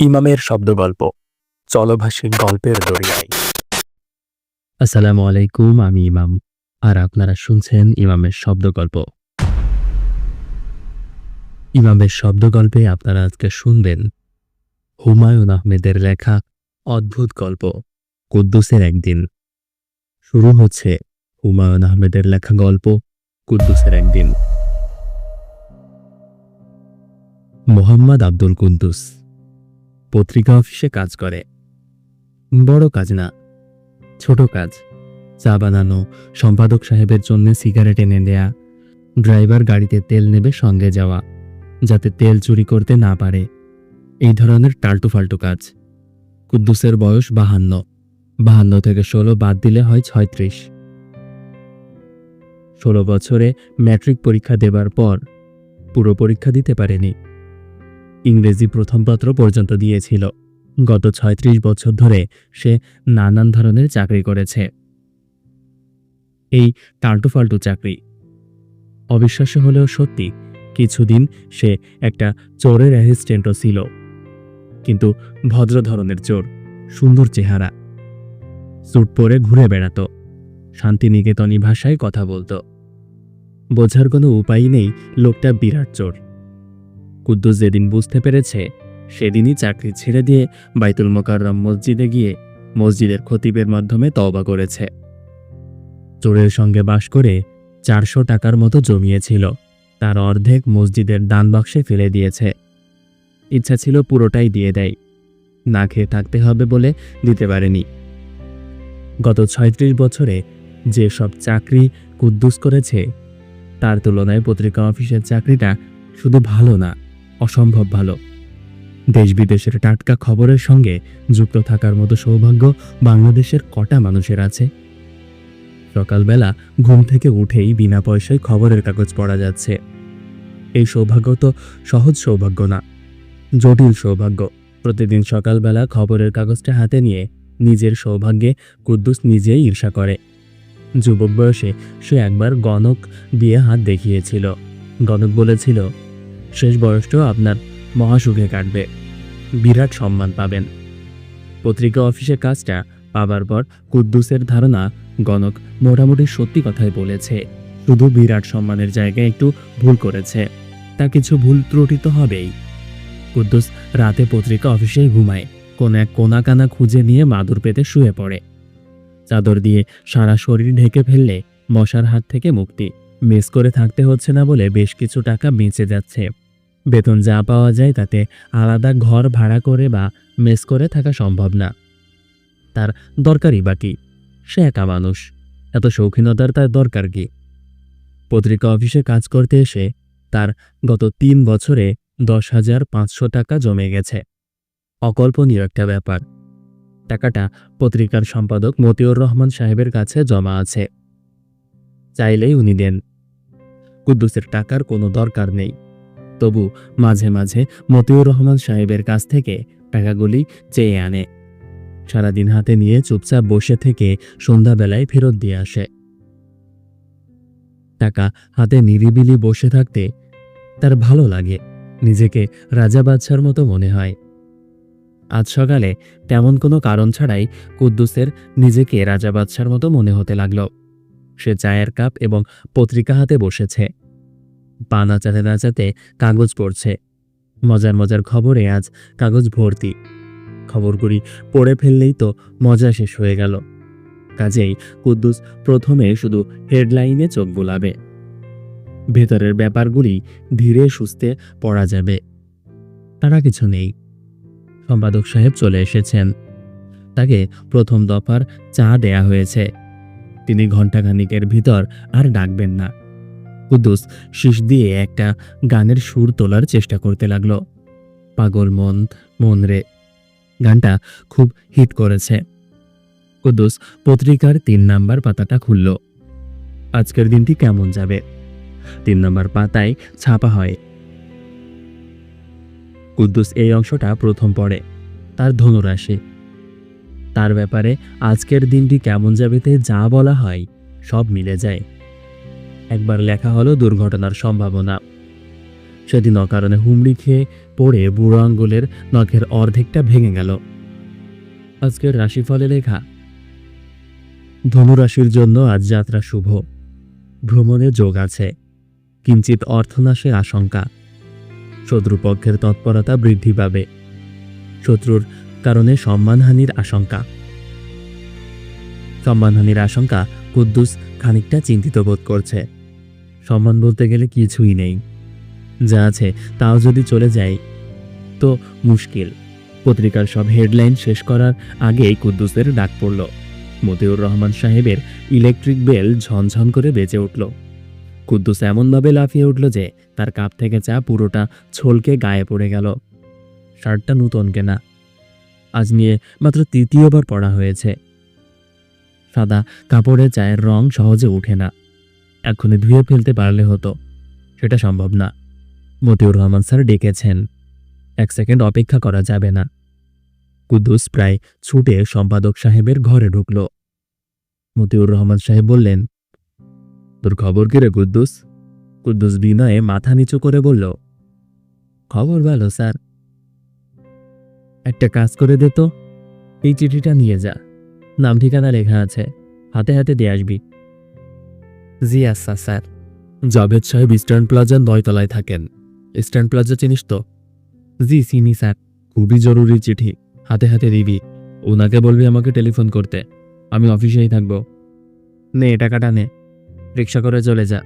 ইমামের শব্দগল্প। চলভাষী গল্পের দরিয়ায়। আসসালামু আলাইকুম, আমি ইমাম। আর আপনারা শুনছেন ইমামের শব্দগল্প। ইমামের শব্দগল্পে আপনারা আজকে শুনবেন হুমায়ুন আহমেদের লেখা অদ্ভুত গল্প, কুদ্দুসের একদিন। শুরু হচ্ছে হুমায়ুন আহমেদের লেখা গল্প, কুদ্দুসের একদিন। মোহাম্মদ আব্দুল কুদ্দুস। পত্রিকা অফিসে কাজ করে। বড় কাজ না, ছোট কাজ। চা বানানো, সম্পাদক সাহেবের জন্য সিগারেট এনে দেয়া, ড্রাইভার গাড়িতে তেল নেবে সঙ্গে যাওয়া, যাতে তেল চুরি করতে না পারে। এই ধরনের টাল্টু ফাল্টু কাজ। কুদ্দুসের বয়স বাহান্ন। বাহান্ন থেকে ষোলো বাদ দিলে হয় ছয়ত্রিশ। ষোলো বছরে ম্যাট্রিক পরীক্ষা দেবার পর পুরো পরীক্ষা দিতে পারেনি। ইংরেজি প্রথম পত্র পর্যন্ত দিয়েছিল। গত ছয়ত্রিশ বছর ধরে সে নানান ধরনের চাকরি করেছে। এই টাল্টু ফাল্টু চাকরি। অবিশ্বাস্য হলেও সত্যি, কিছুদিন সে একটা চোরের অ্যাসিস্ট্যান্টও ছিল। কিন্তু ভদ্র ধরনের চোর, সুন্দর চেহারা। স্যুট পরে ঘুরে বেড়াতো, শান্তিনিকেতনী ভাষায় কথা বলতো। বোঝার কোনো উপায় নেই, লোকটা বিরাট চোর। কুদ্দুস যেদিন বুঝতে পেরেছে, সেদিনই চাকরি ছেড়ে দিয়ে বাইতুল মোকাররম মসজিদে গিয়ে মসজিদের খতিবের মাধ্যমে তওবা করেছে। চোরের সঙ্গে বাস করে চারশো টাকার মতো জমিয়েছিল। তার অর্ধেক মসজিদের দান বাক্সে ফেলে দিয়েছে। ইচ্ছা ছিল পুরোটাই দিয়ে দেয়। না খেয়ে থাকতে হবে বলে দিতে পারেনি। গত ছয়ত্রিশ বছরে যে সব চাকরি কুদ্দুস করেছে, তার তুলনায় পত্রিকা অফিসের চাকরিটা শুধু ভালো না। অসম্ভব ভালো। দেশ বিদেশের টাটকা খবরের সঙ্গে যুক্ত থাকার মতো সৌভাগ্য বাংলাদেশের কটা মানুষের আছে? সকালবেলা ঘুম থেকে উঠেই বিনা পয়সায় খবরের কাগজ পড়া যাচ্ছে। এই সৌভাগ্য তো সহজ সৌভাগ্য না, জটিল সৌভাগ্য। প্রতিদিন সকালবেলা খবরের কাগজটা হাতে নিয়ে নিজের সৌভাগ্যে কুদ্দুস নিজেই ঈর্ষা করে। যুবক বয়সে সে একবার গণক দিয়ে হাত দেখিয়েছিল। গণক বলেছিল শেষ বয়সটাও আপনার মহাসুখে কাটবে। বিরাট সম্মান পাবেন। পত্রিকা অফিসের কাজটা পাবার পর কুদ্দুসের ধারণা গণক মোটামুটি সত্যি কথাই বলেছে। শুধু বিরাট সম্মানের জায়গায় একটু ভুল করেছে। তা কিছু ভুল ত্রুটি তো হবেই। কুদ্দুস রাতে পত্রিকা অফিসেই ঘুমায়। কোন এক কোনা কানা খুঁজে নিয়ে মাদুর পেতে শুয়ে পড়ে। চাদর দিয়ে সারা শরীর ঢেকে ফেললে মশার হাত থেকে মুক্তি। মিস করে থাকতে হচ্ছে না বলে বেশ কিছু টাকা বেঁচে যাচ্ছে। বেতন যা পাওয়া যায় তাতে আলাদা ঘর ভাড়া করে বা মেস করে থাকা সম্ভব না। তার দরকারই বাকি। সে একা মানুষ। এত শৌখিনতার তার দরকার কি? পত্রিকা অফিসে কাজ করতে এসে তার গত তিন বছরে দশ হাজার পাঁচশো টাকা জমে গেছে। অকল্পনীয় একটা ব্যাপার। টাকাটা পত্রিকার সম্পাদক মতিউর রহমান সাহেবের কাছে জমা আছে। চাইলেই উনি দেন। কুদ্দুসের টাকার কোনো দরকার নেই। তবু মাঝে মাঝে মতিউর রহমান সাহেবের কাছ থেকে টাকাগুলি চেয়ে আনে। সারাদিন হাতে নিয়ে চুপচাপ বসে থেকে সন্ধ্যাবেলায় ফেরত দিয়ে আসে। টাকা হাতে নিরিবিলি বসে থাকতে তার ভালো লাগে, নিজেকে রাজা বাদশার মতো মনে হয়। আজ সকালে তেমন কোনো কারণ ছাড়াই কুদ্দুসের নিজেকে রাজা বাদশার মতো মনে হতে লাগল। সে চায়ের কাপ এবং পত্রিকা হাতে বসেছে। পা নাচাতে নাচাতে কাগজ পড়ছে। মজার মজার খবরে আজ কাগজ ভর্তি। খবরগুলি পড়ে ফেললেই তো মজা শেষ হয়ে গেল। কাজেই কুদ্দুস প্রথমে শুধু হেডলাইনে চোখ বোলাবে। ভেতরের ব্যাপারগুলি ধীরে সুস্থে পড়া যাবে। তারা কিছু নেই। সম্পাদক সাহেব চলে এসেছেন। তাকে প্রথম দফার চা দেয়া হয়েছে। তিনি ঘণ্টাখানিকের ভিতর আর ডাকবেন না। কুদ্দুস শীষ দিয়ে একটা গানের সুর তোলার চেষ্টা করতে লাগল। পাগল মন মন রে। গানটা খুব হিট করেছে। কুদ্দুস পত্রিকার তিন নাম্বার পাতাটা খুলল। আজকের দিনটি কেমন যাবে? তিন নম্বর পাতায় ছাপা হয়। কুদ্দুস এই অংশটা প্রথম পড়ে, তার ধনুরাশি। তার ব্যাপারে আজকের দিনটি কেমন যাবেতে যা বলা হয় সব মিলে যায়। একবার লেখা হলো দুর্ঘটনার সম্ভাবনা। সেদিন অকারণে হুমড়ি খেয়ে পড়ে বুড়ো আঙ্গুলের নখের অর্ধেকটা ভেঙে গেল। আজকের রাশিফলে লেখা ধনুরাশির জন্য আজ যাত্রা শুভ। ভ্রমণে যোগ আছে। কিঞ্চিত অর্থনাশে আশঙ্কা। শত্রুপক্ষের তৎপরতা বৃদ্ধি পাবে। শত্রুর কারণে সম্মানহানির আশঙ্কা। সম্মানহানির আশঙ্কা কুদ্দুস খানিকটা চিন্তিত বোধ করছে। সম্মান বলতে গেলে কিছুই নেই। যা আছে তাও যদি চলে যায়, তো মুশকিল। পত্রিকার সব হেডলাইন শেষ করার আগেই কুদ্দুসের ডাক পড়ল। মতিউর রহমান সাহেবের ইলেকট্রিক বেল ঝনঝন করে বেজে উঠল। কুদ্দুস এমনভাবে লাফিয়ে উঠল যে তার কাপ থেকে চা পুরোটা ছলকে গায়ে পড়ে গেল। শার্টটা নূতন কেনা। আজ নিয়ে মাত্র তৃতীয়বার পড়া হয়েছে। সাদা কাপড়ে চায়ের রং সহজে ওঠে না। এখনই ধুয়ে ফেলতে পারলে হতো। সেটা সম্ভব না। মতিউর রহমান স্যার ডেকেছেন। এক সেকেন্ড অপেক্ষা করা যাবে না। কুদ্দুস প্রায় ছুটে সম্পাদক সাহেবের ঘরে ঢুকল। মতিউর রহমান সাহেব বললেন, তোর খবর কি রে কুদ্দুস? কুদ্দুস বিনয়ে মাথা নিচু করে বলল, খবর ভালো, স্যার। একটা কাজ করে দে তো। এই চিঠিটা নিয়ে যা। নাম ঠিকানা লেখা আছে। হাতে হাতে দিয়ে আসবি। জি আচ্ছা স্যার জাভেদ সাহেব ইস্টার্ন প্লাজার নয়তলায় থাকেন। ইস্টার্ন প্লাজা চিনিস তো? জি চিনি স্যার। খুবই জরুরি চিঠি। হাতে হাতে দিবি। ওনাকে বলবি আমাকে টেলিফোন করতে। আমি অফিসেই থাকব। নে টাকাটা নে। রিক্সা করে চলে যা।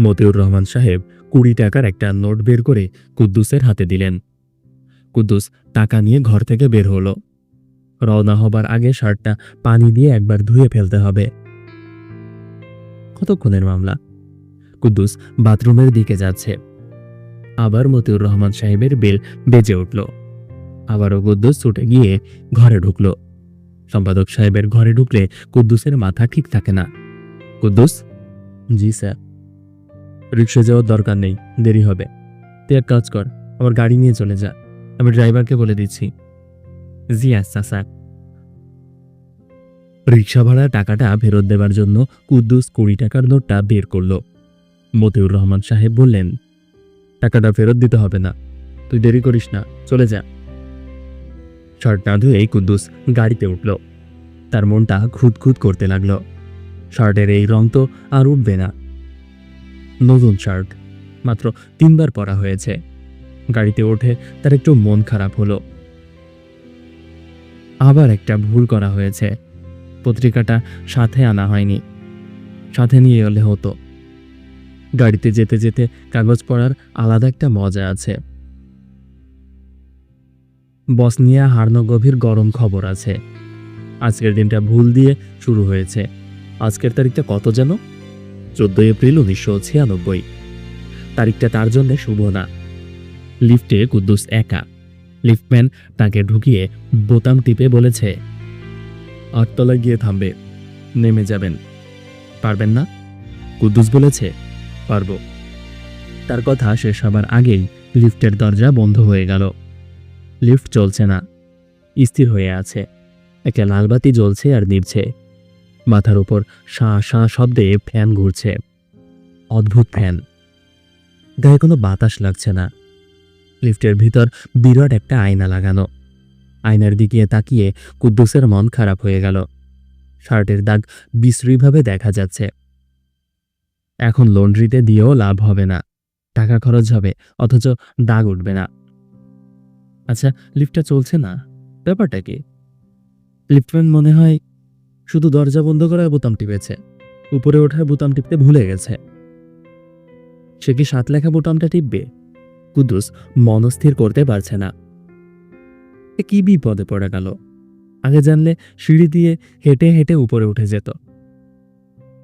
মতিউর রহমান সাহেব কুড়ি টাকার একটা নোট বের করে কুদ্দুসের হাতে দিলেন। কুদ্দুস টাকা নিয়ে ঘর থেকে বের হলো। রওনা হবার আগে শার্টটা পানি দিয়ে একবার ধুয়ে ফেলতে হবে। কতক্ষণের মামলা? কুদ্দুস বাথরুমের দিকে যাচ্ছে। আবার মতিউর রহমান সাহেবের বেল বেজে উঠল। আবারও কুদ্দুস ছুটে গিয়ে ঘরে ঢুকল। সম্পাদক সাহেবের ঘরে ঢুকলে কুদ্দুসের মাথা ঠিক থাকে না। কুদ্দুস? জি, স্যার। রিক্সা যাওয়ার দরকার নেই, দেরি হবে। তুই এক কাজ কর, আমার গাড়ি নিয়ে চলে যা। আমি ড্রাইভারকে বলে দিচ্ছি। জি আচ্ছা স্যার। রিক্সা ভাড়া টাকাটা ফেরত দেবার জন্য কুদ্দুস কুড়ি টাকার নোটটা বের করল। মতিউর রহমান সাহেব বললেন, টাকাটা ফেরত দিতে হবে না, তুই দেরি করিস না, চলে যা। শার্ট না ধুয়েই কুদ্দুস গাড়িতে উঠল। তার মনটা খুঁতখুত করতে লাগল। শার্টের এই রং তো আর উঠবে না। নতুন শার্ট, মাত্র তিনবার পরা হয়েছে। গাড়িতে ওঠে তার একটু মন খারাপ হলো। আবার একটা ভুল করা হয়েছে। পত্রিকাটা সাথে আনা হয়নি। সাথে নিয়ে এলে হতো। গাড়িতে যেতে যেতে কাগজ পড়ার আলাদা একটা মজা আছে। বসনিয়া হার্নগভীর গরম খবর আছে। আজকের দিনটা ভুল দিয়ে শুরু হয়েছে। আজকের তারিখটা কত যেন? চোদ্দই এপ্রিল উনিশশো ছিয়ানব্বই। তারিখটা তার জন্য শুভ না। লিফটে কুদ্দুস একা। লিফটম্যান তাকে ঢুকিয়ে বোতাম টিপে বলেছে আটতলায় গিয়ে থামবে। নেমে যাবেন। পারবেন না? কুদ্দুস বলেছে, পারব। তার কথা শেষ হবার আগেই লিফটের দরজা বন্ধ হয়ে গেল। লিফট চলছে না। স্থির হয়ে আছে। একটা লালবাতি জ্বলছে আর নিভছে। মাথার উপর শাঁ শাঁ শব্দে ফ্যান ঘুরছে। অদ্ভুত ফ্যান। গায়ে কোনো বাতাস লাগছে না। লিফটের ভিতর বিরাট একটা আয়না লাগানো। আয়নার দিকে তাকিয়ে কুদ্দুসের মন খারাপ হয়ে গেল। শার্টের দাগ বিশ্রীভাবে দেখা যাচ্ছে। এখন লন্ড্রিতে দিয়েও লাভ হবে না। টাকা খরচ হবে, অথচ দাগ উঠবে না। আচ্ছা লিফটটা চলছে না? ব্যাপারটা কি? লিফটম্যান মনে হয় শুধু দরজা বন্ধ করার বোতাম টিপেছে। উপরে ওঠার বোতাম টিপতে ভুলে গেছে। সে কি সাত লেখা বোতামটা টিপবে? কুদ্দুস মনস্থির করতে পারছে না। কি বিপদে পড়ে গেল? আগে জানলে সিঁড়ি দিয়ে হেঁটে হেঁটে উপরে উঠে যেত।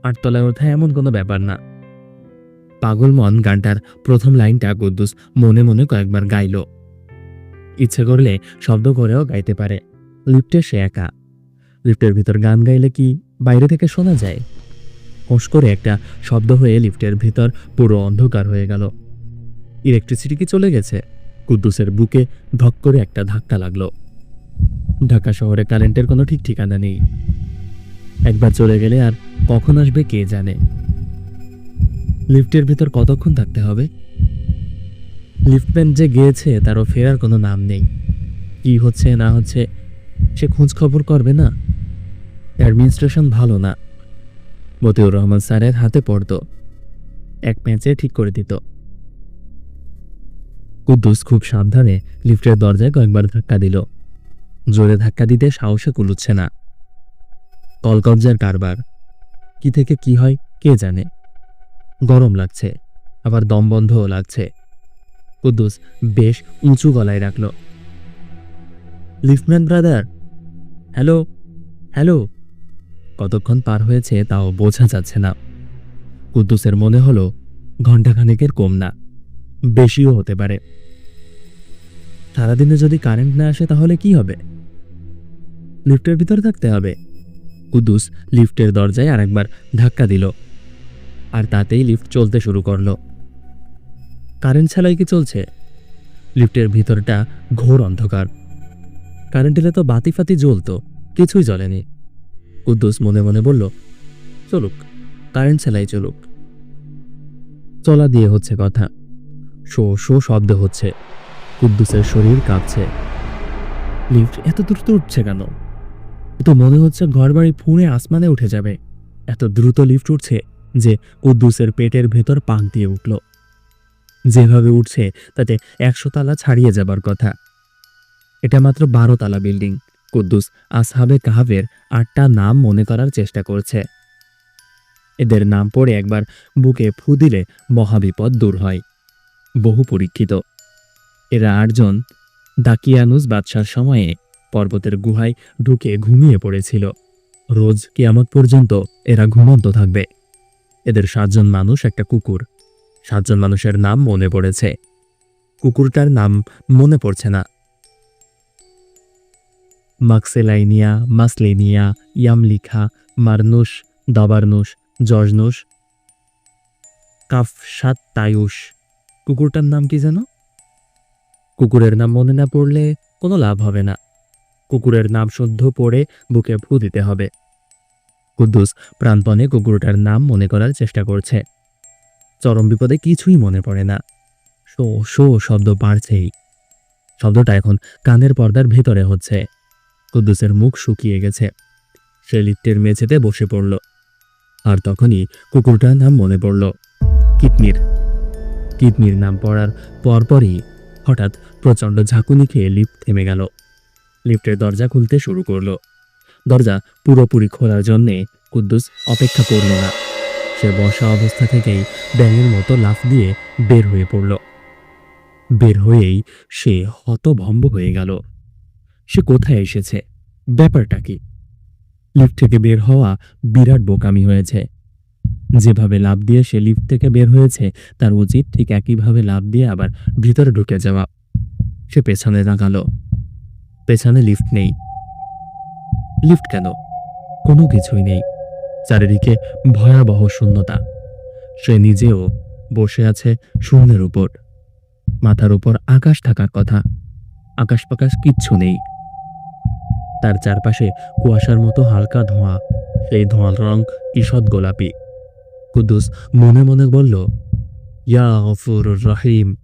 আটতলায় ওঠা এমন কোনো ব্যাপার না। পাগল মন গানটার প্রথম লাইনটা কুদ্দুস মনে মনে কয়েকবার গাইল। ইচ্ছে করলে শব্দ করেও গাইতে পারে। লিফটে সে একা। লিফটের ভিতর গান গাইলে কি বাইরে থেকে শোনা যায়? হোঁশ করে একটা শব্দ হয়ে লিফটের ভিতর পুরো অন্ধকার হয়ে গেল। ইলেকট্রিসিটি কি চলে গেছে? কুদ্দুসের বুকে ধক করে একটা ধাক্কা লাগল। ঢাকা শহরে কারেন্টের কোনো ঠিক ঠিকানা নেই। একবার চলে গেলে আর কখন আসবে কে জানে? লিফটের ভিতর কতক্ষণ থাকতে হবে? লিফটম্যান যে গিয়েছে, তারও ফেরার কোনো নাম নেই। কি হচ্ছে, না হচ্ছে, সে খোঁজ খবর করবে না? অ্যাডমিনিস্ট্রেশন ভালো না। মতিউর রহমান স্যারের হাতে পড়তো। এক ম্যাচে ঠিক করে দিত। কুদ্দুস খুব সাবধানে লিফটের দরজায় কয়েকবার ধাক্কা দিল। জোরে ধাক্কা দিতে সাহসে কুলুচ্ছে না। কলকবজার কারবার। কি থেকে কি হয়, কে জানে? গরম লাগছে, আবার দম বন্ধও লাগছে। কুদ্দুস বেশ উঁচু গলায় রাখল। Liftman brother, hello hello. কতক্ষণ পার হয়েছে তাও বোঝা যাচ্ছে না। কুদ্দুসের মনে হলো, ঘণ্টাখানেকের কম না, বেশিও হতে পারে। সারাদিনে যদি কারেন্ট না আসে, তাহলে কি হবে? লিফটের ভিতরে থাকতে হবে। কুদ্দুস লিফটের দরজায় আরেকবার ধাক্কা দিল। আর তাতেই লিফট চলতে শুরু করল। কারেন্ট ছাড়াই কি চলছে? লিফটের ভিতরটা ঘোর অন্ধকার। কারেন্ট এলে তো বাতি ফাতি জ্বলতো, কিছুই জ্বলেনি। কুদ্দুস মনে মনে বলল, চলুক কারেন্ট ছাড়াই চলুক। চলা দিয়ে হচ্ছে কথা। শো শো শব্দ হচ্ছে। কুদ্দুসের শরীর কাঁপছে। লিফট এত দ্রুত উঠছে কেন? তো মনে হচ্ছে ঘরবাড়ি ফুঁড়ে আসমানে উঠে যাবে। এত দ্রুত লিফট উঠছে যে কুদ্দুসের পেটের ভেতর পাক দিয়ে উঠল। যেভাবে উঠছে, তাতে একশো তালা ছাড়িয়ে যাবার কথা। এটা মাত্র বারো তালা বিল্ডিং। কুদ্দুস আসহাবে কাহাবের আটটা নাম মনে করার চেষ্টা করছে। এদের নাম পড়ে একবার বুকে ফু দিলে মহাবিপদ দূর হয়। বহু পরীক্ষিত। এরা আটজন দাকিয়ানুস বাদশার সময়ে পর্বতের গুহায় ঢুকে ঘুমিয়ে পড়েছিল। রোজ কিয়ামত পর্যন্ত এরা ঘুমন্ত থাকবে। এদের সাতজন মানুষ একটা কুকুর। সাতজন মানুষের নাম মনে পড়েছে। কুকুরটার নাম মনে পড়ছে না। মাক্সেলাইনিয়া, মাসলেনিয়া, ইয়ামলিখা মারনুস দাবারনুস জর্জনুস কাফসাত তায়ুস কুকুরটার নাম কি যেন? কুকুরের নাম মনে না পড়লে কোনো লাভ হবে না। কুকুরের নাম শুদ্ধ পড়ে বুকে ফু দিতে হবে। কুদ্দুস প্রাণপণে কুকুরটার নাম মনে করার চেষ্টা করছে। চরম বিপদে কিছুই মনে পড়ে না। শো শো শব্দ বাড়ছেই। শব্দটা এখন কানের পর্দার ভেতরে হচ্ছে। কুদ্দুসের মুখ শুকিয়ে গেছে। সে লিফটের মেঝেতে বসে পড়ল। আর তখনই কুকুরটার নাম মনে পড়ল। কিতমির কিতমির নাম পড়ার পরপরই হঠাৎ প্রচণ্ড ঝাঁকুনি খেয়ে লিফট থেমে গেল। লিফটের দরজা খুলতে শুরু করল। দরজা পুরোপুরি খোলার জন্যে কুদ্দুস অপেক্ষা করল না। সে বসা অবস্থা থেকেই ব্যাঙের মতো লাফ দিয়ে বের হয়ে পড়ল। বের হয়েই সে হতভম্ব হয়ে গেল। সে কোথায় এসেছে? ব্যাপারটা কি? লিফট থেকে বের হওয়া বিরাট বোকামি হয়েছে। যেভাবে লাভ দিয়ে সে লিফট থেকে বের হয়েছে, তার উচিত ঠিক একইভাবে লাভ দিয়ে আবার ভিতরে ঢুকে যাওয়া। সে পেছনে তাকালো। পেছনে লিফট নেই। লিফট কেন? কোনো কিছুই নেই। চারিদিকে ভয়াবহ শূন্যতা। সে নিজেও বসে আছে শূন্যের উপর। মাথার উপর আকাশ থাকার কথা। আকাশ পাকাশ কিচ্ছু নেই। তার চারপাশে কুয়াশার মতো হালকা ধোঁয়া। সেই ধোঁয়ার রং ঈষৎ গোলাপি। কুদ্দুস মনে মনে বলল, ইয়া গফুর রহিম,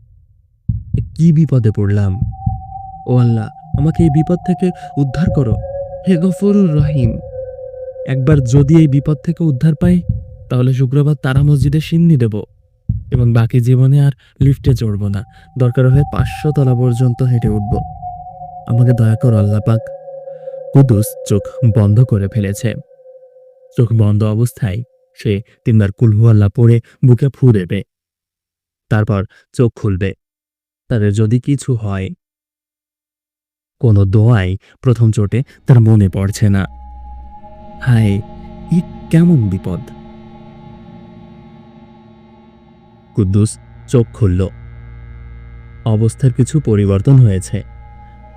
কি বিপদে পড়লাম? ও আল্লাহ, আমাকে এই বিপদ থেকে উদ্ধার করো। হে গফুরুর রহিম, একবার যদি এই বিপদ থেকে উদ্ধার পাই, তাহলে শুক্রবার তারা মসজিদে সিন্নি দেব এবং বাকি জীবনে আর লিফটে চড়ব না। দরকার হলে পাঁচশো তলা পর্যন্ত হেঁটে উঠব। আমাকে দয়া কর আল্লাহ পাক। কুদুস চোখ বন্ধ করে ফেলেছে। চোখ বন্ধ অবস্থায় সে তিনবার কুলহু আল্লাহ পড়ে বুকে ফু দেবে। তারপর চোখ খুলবে। তাদের যদি কিছু হয়। কোনো দোয়াই প্রথম চোটে তার মনে পড়ছে না। হায়, ই কেমন বিপদ। কুদ্দুস চোখ খুলল। অবস্থার কিছু পরিবর্তন হয়েছে।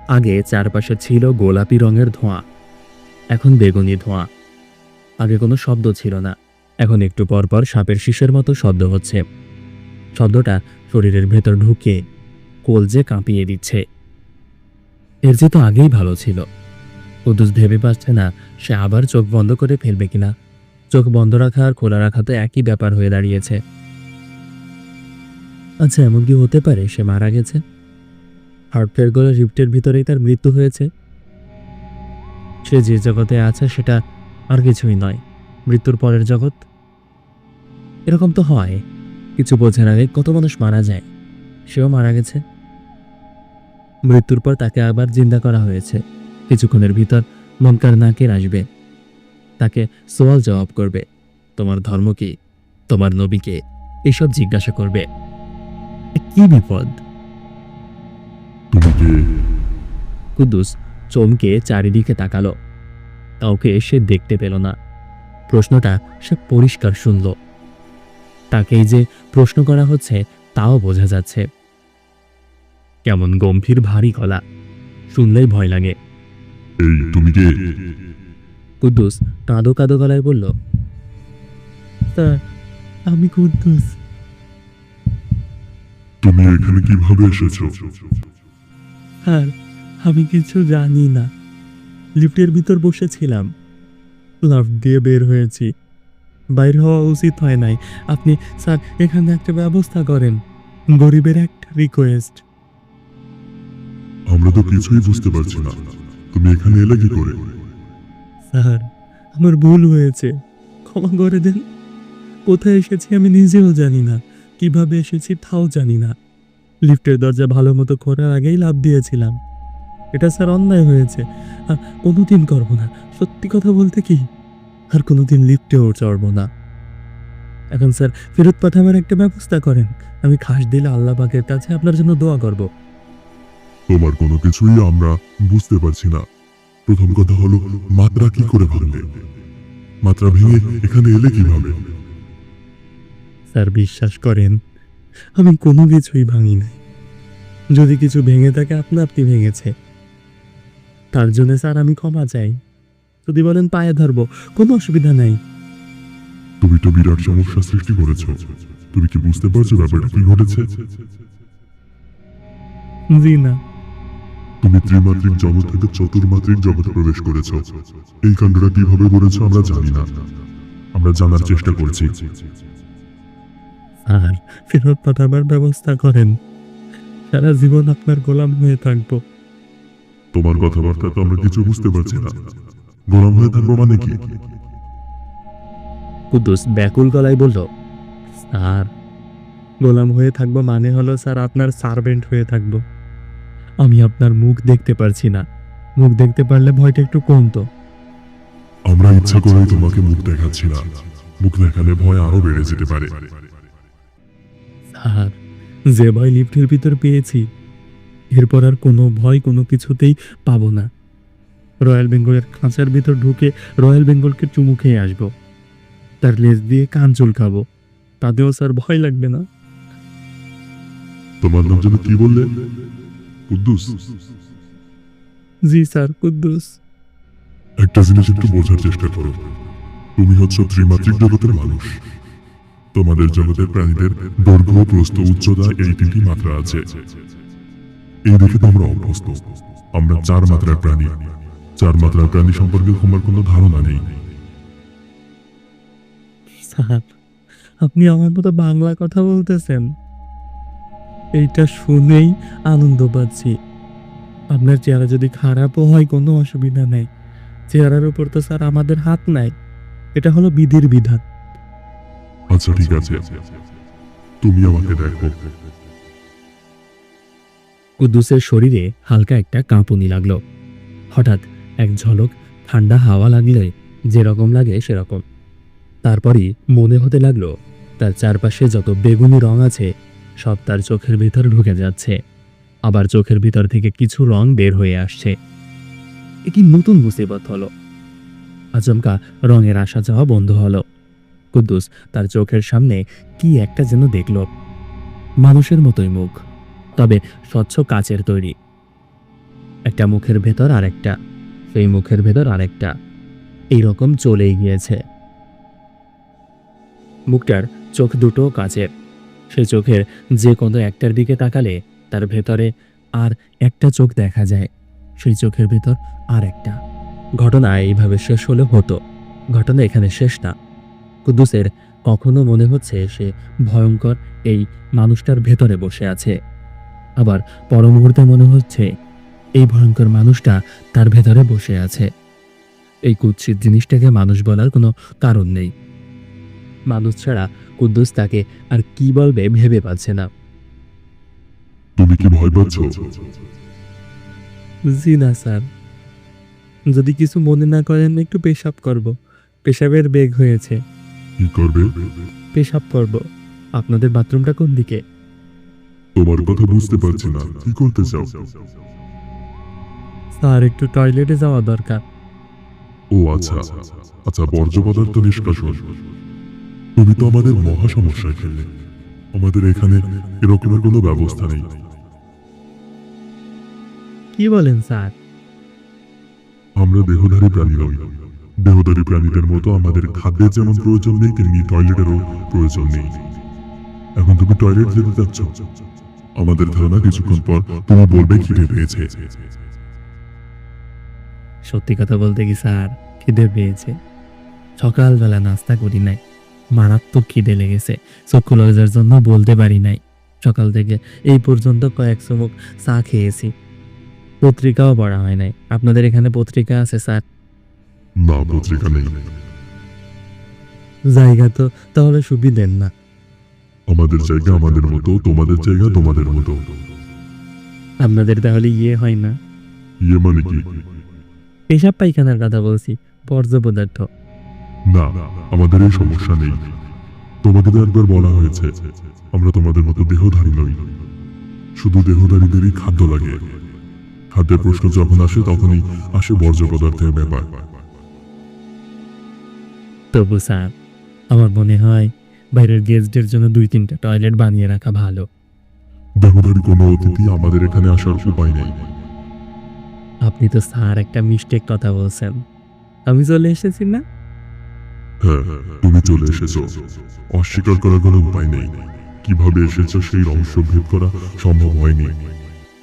আগে চারপাশে ছিল গোলাপি রঙের ধোঁয়া। এখন বেগুনি ধোঁয়া। আগে কোনো শব্দ ছিল না। এখন একটু পর পর সাপের শীষের মতো শব্দ হচ্ছে। শব্দটা শরীরের ভেতর ঢুকে কলজে কাঁপিয়ে দিচ্ছে। এর যে তো আগেই ভালো ছিল। কুদ্দুস ভেবে পাচ্ছে না, সে আবার চোখ বন্ধ করে ফেলবে কিনা। চোখ বন্ধ রাখা আর খোলা রাখা তো একই ব্যাপার হয়ে দাঁড়িয়েছে। আচ্ছা এমন কি হতে পারে সে মারা গেছে? হার্ট ফেয়ার করে লিফটের ভিতরেই তার মৃত্যু হয়েছে। সে যে জগতে আছে সেটা আর কিছুই নয়। মৃত্যুর পরের জগৎ এরকম তো হয়। কিছু বোঝার আগে কত মানুষ মারা যায় সেও মারা গেছে। মৃত্যুর পর তাকে আবার জিন্দা করা হয়েছে। কিছুক্ষণের ভিতর মনকার নাকের আসবে। তাকে সোয়াল জবাব করবে তোমার ধর্ম কি? তোমার নবীকে এসব জিজ্ঞাসা করবে। কি বিপদ? কুদ্দুস চমকে চারিদিকে তাকালো। কাউকে সে দেখতে পেল না। প্রশ্নটা সে পরিষ্কার শুনল। তাকেই যে প্রশ্ন করা হচ্ছে তাও বোঝা যাচ্ছে। কেমন গম্ভীর ভারী গলা। শুনলেই ভয় লাগে। এই তুমি কে? কুদ্দুস কাঁদো কাঁদো গলায় বলল স্যার আমি কুদ্দুস। তুমি এখানে কীভাবে এসেছ? স্যার আমি কিছু জানি না। লিফটের ভিতর বসেছিলাম। লাফ দিয়ে বের হয়েছি। বাইর হওয়া উচিত হয় নাই। আপনি স্যার এখানে একটা ব্যবস্থা করেন। গরিবের একটা রিকোয়েস্ট আমরা তো কিছুই বুঝতে পারছি না। তুমি এখানে এলে কি করে? স্যার আমার ভুল হয়েছে। ক্ষমা করে দেন। কোথায় এসেছি আমি নিজেও জানি না। কীভাবে এসেছি তাও জানি না। লিফটের দরজা ভালো মতো খোলার আগেই লাভ দিয়েছিলাম। এটা স্যার অন্যায় হয়েছে। আর কোনোদিন করব না। সত্যি কথা বলতে কি? আর কোনোদিন লিফটেও চড়বো না। এখন স্যার ফেরত পাঠাবার একটা ব্যবস্থা করেন। আমি খাস দিলে আল্লাহ পাকের কাছে আপনার জন্য দোয়া করব। তোমার কোনো কিছুই আমরা বুঝতে পারছি না। প্রথম কথা হলো মাত্রা কি করে ভাঙলে মাত্রা ভেঙে এখানে এলে কীভাবে? স্যার বিশ্বাস করেন আমি কোনো কিছুই ভাঙি নাই। যদি কিছু ভেঙে থাকে আপনা আপনি ভেঙেছে। তার জন্য স্যার আমি ক্ষমা চাই। যদি বলেন পায়ে ধরবো কোনো অসুবিধা নাই। তুমি তো বিরাট সমস্যা সৃষ্টি করেছ। তুমি কি বুঝতে পারছ ব্যাপারটা কি ঘটেছে? জি না। তুমি ত্রিমাত্রিক জগৎ থেকে চতুর্মাত্রিক জগতে প্রবেশ করেছ। এই কাণ্ডটা কীভাবে করেছ আমরা জানি না। আমরা জানার চেষ্টা করছি। স্যার ফেরত পাঠাবার ব্যবস্থা করেন। সারা জীবন আপনার গোলাম হয়ে থাকব। তোমার কথাবার্তা তো আমরা কিছু বুঝতে পারছি না। গোলাম হয়ে থাকব মানে কি? কুদ্দুস ব্যাকুল গলায় বলল স্যার গোলাম হয়ে থাকব মানে হলো স্যার আপনার সার্ভেন্ট হয়ে থাকব। আমি আপনার মুখ দেখতে পারছি না। মুখ দেখতে পারলে ভয়টা একটু কমতো। আমরা ইচ্ছা করেই তোমাকে মুখ দেখাচ্ছি না। মুখ দেখালে ভয় আরও বেড়ে যেতে পারে। স্যার যে ভয় লিফটের ভিতর পেয়েছি এরপর আর কোনো ভয় কোনো কিছুতেই পাবো না। রয়্যাল বেঙ্গলের খাঁচার ভিতর ঢুকে রয়্যাল বেঙ্গলকে চুমু খেয়ে আসব। তার লেজ দিয়ে কান চুলকাবো। তাতেও স্যার ভয় লাগবে না। তোমার নাম যেন কি বললে? কুদ্দুস। জি স্যার কুদ্দুস। একটা জিনিস একটু বোঝার চেষ্টা করো। তুমি হচ্ছ ত্রিমাত্রিক জগতের মানুষ। তোমাদের জগতের প্রাণীদের দৈর্ঘ্য প্রস্থ উচ্চতা এই তিনটি মাত্রা আছে। এই দেখে তো আমরা অভ্যস্ত। আমরা চার মাত্রার প্রাণী। চার মাত্রার প্রাণী সম্পর্কে তোমার কোনো ধারণা নেই। স্যার আপনি আমার মতো বাংলা কথা বলতেছেন। এইটা শুনেই আনন্দ পাচ্ছি। আপনার চেহারা যদি খারাপও হয় কোনো অসুবিধা নেই। চেহারার উপর তো স্যার আমাদের হাত নাই। এটা হলো বিধির বিধান। আচ্ছা ঠিক আছে। তুমি আমাকে দেখো। কুদ্দুসের শরীরে হালকা একটা কাঁপুনি লাগল। হঠাৎ এক ঝলক ঠান্ডা হাওয়া লাগলে যেরকম লাগে সেরকম। তারপরই মনে হতে লাগল, তার চারপাশে যত বেগুনি রং আছে, সব তার চোখের ভিতর ঢুকে যাচ্ছে। আবার চোখের ভিতর থেকে কিছু রং বের হয়ে আসছে। এ কি নতুন মুসিবত হলো? আচমকা রঙের আসা যাওয়া বন্ধ হলো। কুদ্দুস তার চোখের সামনে কি একটা যেন দেখল। মানুষের মতোই মুখ, তবে স্বচ্ছ কাচের তৈরি। একটা মুখের ভেতর আরেকটা। সেই মুখের ভেতর আরেকটা। এইরকম চলেই গিয়েছে। মুখটার চোখ দুটো কাচের। সে চোখের যে কোনো একটার দিকে তাকালে তার ভেতরে আর একটা চোখ দেখা যায়। সেই চোখের ভেতর আর একটা ঘটনা এইভাবে শেষ হলে হতো। ঘটনা এখানে শেষ না। কুদ্দুসের কখনো মনে হচ্ছে সে ভয়ঙ্কর এই মানুষটার ভেতরে বসে আছে। আবার পর মুহূর্তে মনে হচ্ছে এই ভয়ঙ্কর মানুষটা তার ভেতরে বসে আছে। এই কুৎসিত জিনিসটাকে মানুষ বলার কোনো কারণ নেই। মানুষ ছাড়া কুদ্দুস তাকে আর কি বলবে ভেবে পাচ্ছে না। তুমি কি ভয় পাচ্ছ? জি না স্যার। যদি কিছু মনে না করেন একটু পেশাব করব। পেশাবের বেগ হয়েছে। কি করবে? পেশাব করব। আপনাদের বাথরুমটা কোন দিকে? তোমার কথা বুঝতে পারছি না। কি করতে চাও? স্যার একটু টয়লেটে যাওয়া দরকার। ও আচ্ছা আচ্ছা বর্জ্য পদার্থ নিষ্কাশন। তুমি তো আমাদের মহা সমস্যায় ফেললে আমাদের এখানে এরকমের কোনো ব্যবস্থা নেই। কি বলেন স্যার? আমরা দেহধারী প্রাণী নই। দেহধারী প্রাণীদের মতো আমাদের খাদ্যের যেমন প্রয়োজন নেই তেমনি টয়লেটেরও প্রয়োজন নেই। এখন তুমি টয়লেট যেতে চাচ্ছ? আমাদের ধারণা কিছুক্ষণ পর তুমি বলবে খিদে পেয়েছে। সত্যি কথা বলতে কি স্যার? খিদে পেয়েছে। সকালবেলা নাস্তা করি নাই। মারাত্মক খিদে লেগেছে। চক্ষু লজার জন্য বলতে পারি নাই। সকাল থেকে এই পর্যন্ত কয়েক চুমুক চা খেয়েছি। পত্রিকাও পড়া হয় নাই। আপনাদের এখানে পত্রিকা আছে স্যার? না পত্রিকা নেই। জায়গা তো তাহলে সুবিধের না। আমাদের জায়গা আমাদের মতো তোমাদের জায়গা তোমাদের মতো। আপনাদের তাহলে ইয়ে হয় না? ইয়ে মানে কি? পেশাব পায়খানার কথা বলছি বর্জ্য পদার্থ। না আমাদের এই সমস্যা নেই। তোমাকে তো একবার বলা হয়েছে আমরা তোমাদের মতো দেহধারী নই। শুধু দেহধারীদেরই খাদ্য লাগে। খাদ্যের প্রশ্ন যখন আসে তখনই আসে বর্জ্য পদার্থের ব্যাপার। তবু স্যার আমার মনে হয় বাইরের গেস্টদের জন্য দুই তিনটা টয়লেট বানিয়ে রাখা ভালো। দেহধারী কোনো অতিথি আমাদের এখানে আসার উপায় নেই। আপনি তো স্যার একটা মিস্টেক কথা বলছেন। আমি চলে এসেছি না? হ্যাঁ তুমি চলে এসেছ। অস্বীকার করার কোনো উপায় নেই। কীভাবে এসেছ সেই রহস্য ভেদ করা সম্ভব হয়নি।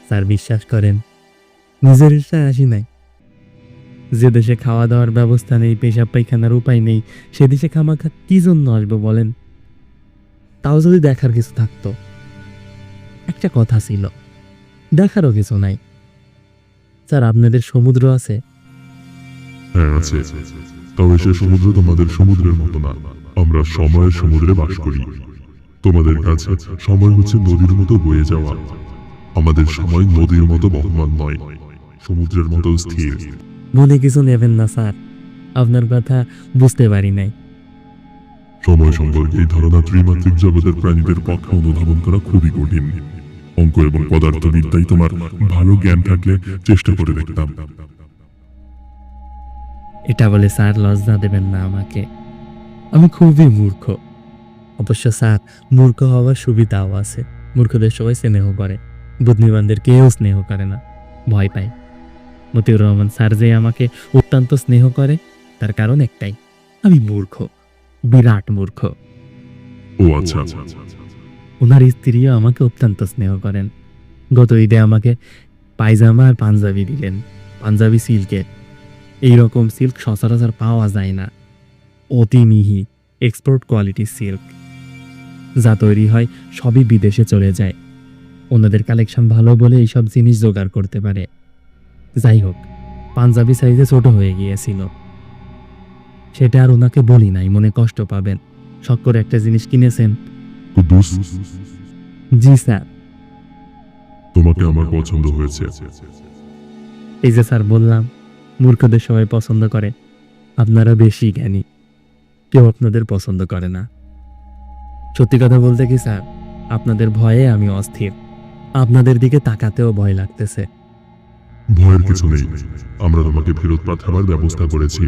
স্যার বিশ্বাস করেন নিজের ইচ্ছায় আসি নাই। যে দেশে খাওয়া দাওয়ার ব্যবস্থা নেই পেশাব পায়খানার উপায় নেই সে দেশে খামাখা কি জন্য আসব বলেন? তাও যদি দেখার কিছু থাকতো। একটা কথা ছিল দেখারও কিছু নাই। স্যার আপনাদের সমুদ্র আছে। হ্যাঁ আছে। তবে সে সমুদ্র তোমাদের সমুদ্রের মতো না। আমরা সময়ের সমুদ্রে বাস করি। তোমাদের কাছে সময় হচ্ছে নদীর মতো বয়ে যাওয়া। আমাদের সময় নদীর মতো বহমান নয়। সমুদ্রের মতো স্থির। মনে কিছু নেবেন না স্যার। আপনার কথা বুঝতে পারি নাই। সময় সম্পর্কে এই ধারণা ত্রিমাত্রিক জগতের প্রাণীদের পক্ষে অনুধাবন করা খুবই কঠিন। অঙ্ক এবং পদার্থবিদ্যায় তোমার ভালো জ্ঞান থাকলে চেষ্টা করে দেখতাম। এটা বলে স্যার লজ্জা দেবেন না আমাকে। আমি খুবই মূর্খ। অবশ্য স্যার মূর্খ হওয়ার সুবিধাও আছে। মূর্খদের সবাই স্নেহ করে। বুদ্ধিমানদের কেউ স্নেহ করে না। ভয় পায়। মতিউর রহমান স্যার যে আমাকে অত্যন্ত স্নেহ করে তার কারণ একটাই। আমি মূর্খ। বিরাট মূর্খ। ও আচ্ছা। ওনার স্ত্রীও আমাকে অত্যন্ত স্নেহ করেন। গত ঈদে আমাকে পায়জামা আর পাঞ্জাবি দিলেন, পাঞ্জাবি সিল্কের। এই রকম সিল্ক সচরাচর পাওয়া যায় না। অতি মিহি এক্সপোর্ট কোয়ালিটি সিল্ক যা তৈরি হয় সবই বিদেশে চলে যায়। ওনাদের কালেকশন ভালো বলে এইসব জিনিস জোগাড় করতে পারে। যাই হোক, পাঞ্জাবি সাইজে ছোট হয়ে গিয়েছিল। সেটা আর ওনাকে বলি নাই, মনে কষ্ট পাবেন। শখ করে একটা জিনিস কিনেছেন। কুদ্দুস? জি স্যার। তোমাকে আমার পছন্দ হয়েছে। এই যে স্যার বললাম মূর্খদের সবাই পছন্দ করে। আপনারা বেশি জ্ঞানী। কেউ আপনাদের পছন্দ করে না। সত্যি কথা বলতে কি স্যার আপনাদের ভয়ে আমি অস্থির। আপনাদের দিকে তাকাতেও ভয় লাগতেছে। ভয়ের কিছু নেই। আমরা তোমাকে ফেরত পাঠাবার ব্যবস্থা করেছি।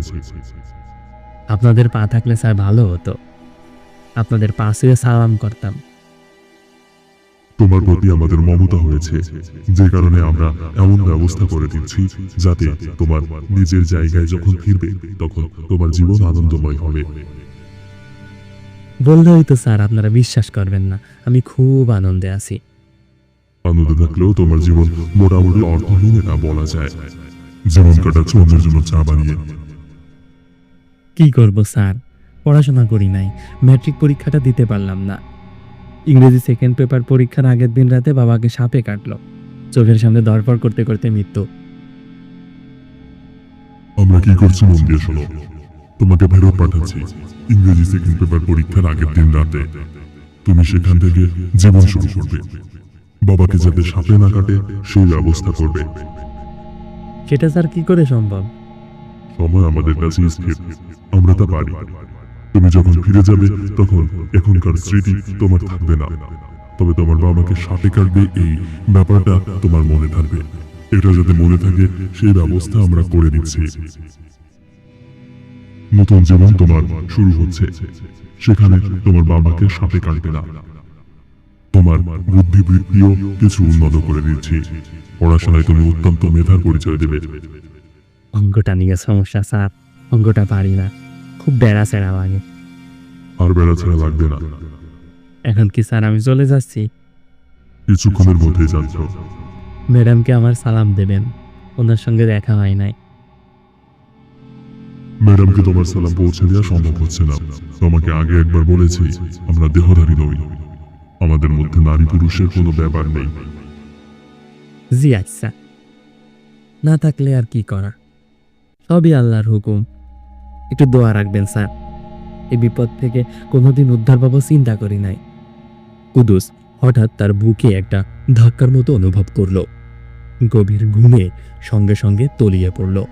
আপনাদের পা থাকলে স্যার ভালো হতো। আপনাদের পা ছুঁয়ে সালাম করতাম। তোমার প্রতি আমাদের মমতা হয়েছে। যে কারণে আমরা এমন ব্যবস্থা করে দিচ্ছি যাতে তোমার নিজের জায়গায় যখন ফিরবে তখন তোমার জীবন আনন্দময় হবে। বললে হয়তো স্যার আপনারা বিশ্বাস করবেন না আমি খুব আনন্দে আছি। আনন্দে থাকলেও তোমার জীবন মোটামুটি অর্থহীন এটা বলা যায়। যেমন কাটাচ্ছ অন্যের জন্য চা বানিয়ে। কি করব স্যার? পড়াশোনা করি নাই ম্যাট্রিক পরীক্ষাটা দিতে পারলাম না। ইংরেজি সেকেন্ড পেপার পরীক্ষার আগের দিন রাতে বাবাকে সাপে কাটলো চোখের সামনে দরপর করতে করতে মৃত্যু। আমরা কি করছি মন দিয়ে শোনো? তোমাকে ফেরত পাঠাচ্ছি ইংরেজি সেকেন্ড পেপার পরীক্ষার আগের দিন রাতে। তুমি সেখান থেকে জীবন শুরু করবে। বাবাকে যাতে সাপে না কাটে সেই ব্যবস্থা করবে। সেটা স্যার কি করে সম্ভব? সময় আমাদের কাছে আমরা তা পারি। তুমি যখন ফিরে যাবে, তখন এখনকার স্মৃতি তোমার থাকবে না। তবে তোমার বাবাকে সাপে কাটবে, এই ব্যাপারটা তোমার মনে থাকবে। এটা যাতে মনে থাকে, সেই ব্যবস্থা আমরা করে দিচ্ছি নতুন জীবন তোমার শুরু হচ্ছে। সেখানে তোমার বাবাকে সাপে কাটবে না। তোমার বুদ্ধি বৃত্তিও কিছু উন্নত করে দিচ্ছি। পড়াশোনায় তুমি অত্যন্ত মেধার পরিচয় দেবে। অঙ্গটা নিয়ে সমস্যা, স্যার। অঙ্গটা পারি না। খুব বেড়া চেড়া লাগে। আর বেড়া ছাড়া লাগবে না। এখন কি স্যার আমি চলে যাচ্ছি? কিছুক্ষণের মধ্যেই যাচ্ছ ম্যাডামকে আমার সালাম দেবেন। ওনার সঙ্গে দেখা হয় নাই। ম্যাডামকে তোমার সালাম পৌঁছে দেওয়া সম্ভব হচ্ছে না। তোমাকে আগে একবার বলেছি আমরা দেহধারী নই। আমাদের মধ্যে নারী পুরুষের কোনো ব্যাপার নেই। জি আচ্ছা। না থাকলে আর কি করার? সবই আল্লাহর হুকুম। একটু দোয়া রাখবেন, স্যার। এই বিপদ থেকে কোনোদিন উদ্ধার পাবো চিন্তা করি নাই। কুদুস হঠাৎ তার বুকে একটা ধাক্কার মতো অনুভব করল। গভীর ঘুমে সঙ্গে সঙ্গে তলিয়ে পড়ল।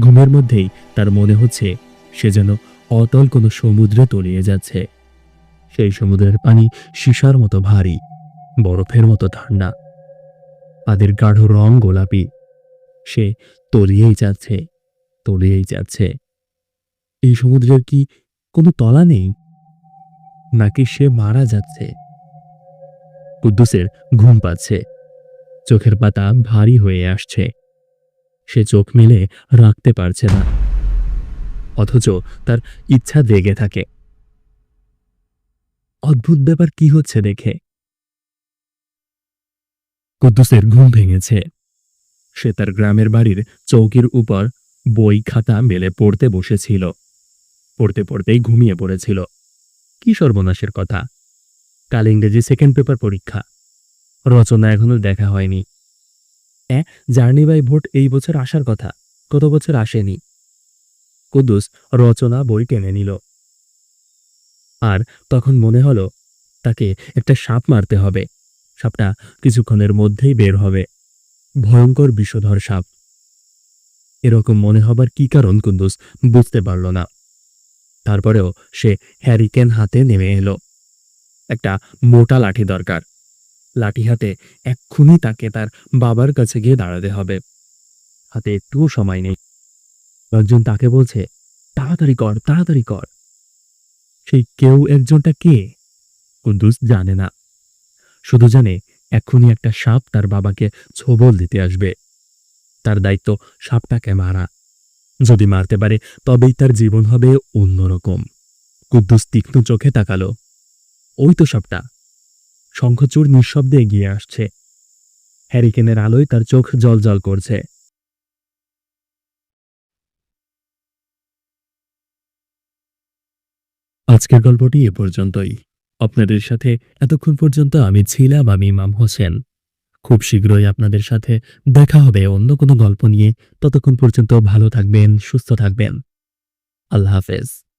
ঘুমের মধ্যেই তার মনে হচ্ছে সে যেন অতল কোনো সমুদ্রে তলিয়ে যাচ্ছে। সেই সমুদ্রের পানি সীসার মতো ভারী, বরফের মতো ঠান্ডা। তাদের গাঢ় রং গোলাপি। সে তলিয়েই যাচ্ছে তলিয়েই যাচ্ছে। এই সমুদ্রের কি কোনো তলা নেই? নাকি সে মারা যাচ্ছে? কুদ্দুসের ঘুম পাচ্ছে। চোখের পাতা ভারী হয়ে আসছে। সে চোখ মেলে রাখতে পারছে না। অথচ তার ইচ্ছা জেগে থাকে। অদ্ভুত ব্যাপার কি হচ্ছে দেখে? কুদ্দুসের ঘুম ভেঙেছে। সে তার গ্রামের বাড়ির চৌকির উপর বই খাতা মেলে পড়তে বসেছিল। পড়তে পড়তেই ঘুমিয়ে পড়েছিল। কি সর্বনাশের কথা। কাল ইংরেজি সেকেন্ড পেপার পরীক্ষা। রচনা এখনও দেখা হয়নি। এ, জার্নি বাই ভোট এই বছর আসার কথা। কত বছর আসেনি। কুদ্দুস রচনা বই টেনে নিল। আর তখন মনে হলো, তাকে একটা সাপ মারতে হবে। সাপটা কিছুক্ষণের মধ্যেই বের হবে। ভয়ঙ্কর বিষধর সাপ। এরকম মনে হবার কি কারণ কুন্দুস বুঝতে পারল না। তারপরেও সে হ্যারিকেন হাতে নেমে এলো। একটা মোটা লাঠি দরকার। লাঠি হাতে এক্ষুনি তাকে তার বাবার কাছে গিয়ে দাঁড়াতে হবে। হাতে একটুও সময় নেই। একজন তাকে বলছে, তাড়াতাড়ি কর তাড়াতাড়ি কর। সেই কেউ একজনটা কে? কুন্দুস জানে না। শুধু জানে, এক্ষুনি একটা সাপ তার বাবাকে ছোবল দিতে আসবে। তার দায়িত্ব সাপটাকে মারা। যদি মারতে পারে, তবেই তার জীবন হবে অন্যরকম। কুদ্দুস তীক্ষ্ণ চোখে তাকালো। ওই তো সাপটা শঙ্খচূড় নিঃশব্দে এগিয়ে আসছে। হ্যারিকেনের আলোয় তার চোখ জলজল করছে। আজকের গল্পটি এ পর্যন্তই। আপনাদের সাথে এতক্ষণ পর্যন্ত আমি ছিলাম আমি ইমাম হোসেন। খুব শীঘ্রই আপনাদের সাথে দেখা হবে। অন্য কোনো গল্প নিয়ে ততক্ষণ পর্যন্ত ভালো থাকবেন, সুস্থ থাকবেন। আল্লাহ হাফেজ।